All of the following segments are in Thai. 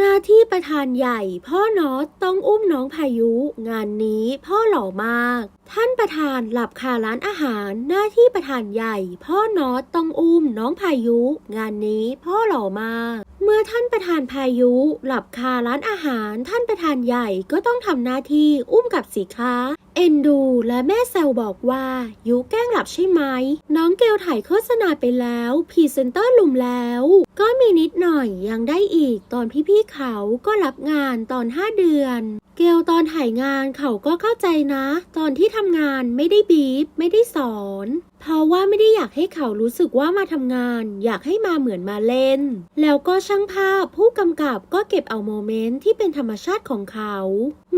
หน้าที่ประธานใหญ่ พ่อนอตต้องอุ้มน้องพายุ งานนี้พ่อหล่อมาก ท่านประธานหลับคาร้านอาหาร หน้าที่ประธานใหญ่ พ่อนอตต้องอุ้มน้องพายุ งานนี้พ่อหล่อมาก เมื่อท่านประธานพายุ หลับคาร้านอาหาร ท่านประธานใหญ่ก็ต้องทำหน้าที่อุ้มกับสิคะเอ็นดูและแม่แซวบอกว่า ยุแกล้งหลับใช่ไหม น้องเกลถ่ายโฆษณาไปแล้วพรีเซนเตอร์ลุมแล้ว ก็มีนิดหน่อยยังได้อีกตอนพี่ๆเขาก็รับงานตอน 5 เดือน เกลตอนถ่ายงานเขาก็เข้าใจนะ ตอนที่ทำงานไม่ได้บีบไม่ได้สอน เพราะว่าไม่ได้อยากให้เขารู้สึกว่ามาทำงาน อยากให้มาเหมือนมาเล่น แล้วก็ช่างภาพผู้กำกับก็เก็บเอาโมเมนต์ที่เป็นธรรมชาติของเขา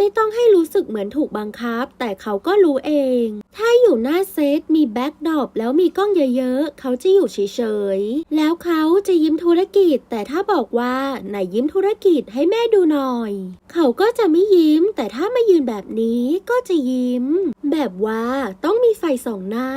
ไม่ต้องให้รู้สึกเหมือนถูกบังคับ แต่เขาก็รู้เอง ถ้าอยู่หน้าเซตมีแบ็กดรอปแล้วมีกล้องเยอะๆ เขาจะอยู่เฉยๆ แล้วเขาจะยิ้มธุรกิจ แต่ถ้าบอกว่าไหนยิ้มธุรกิจให้แม่ดูหน่อย เขาก็จะไม่ยิ้ม แต่ถ้ามายืนแบบนี้ก็จะยิ้ม แบบว่าต้องมีไฟสองหน้า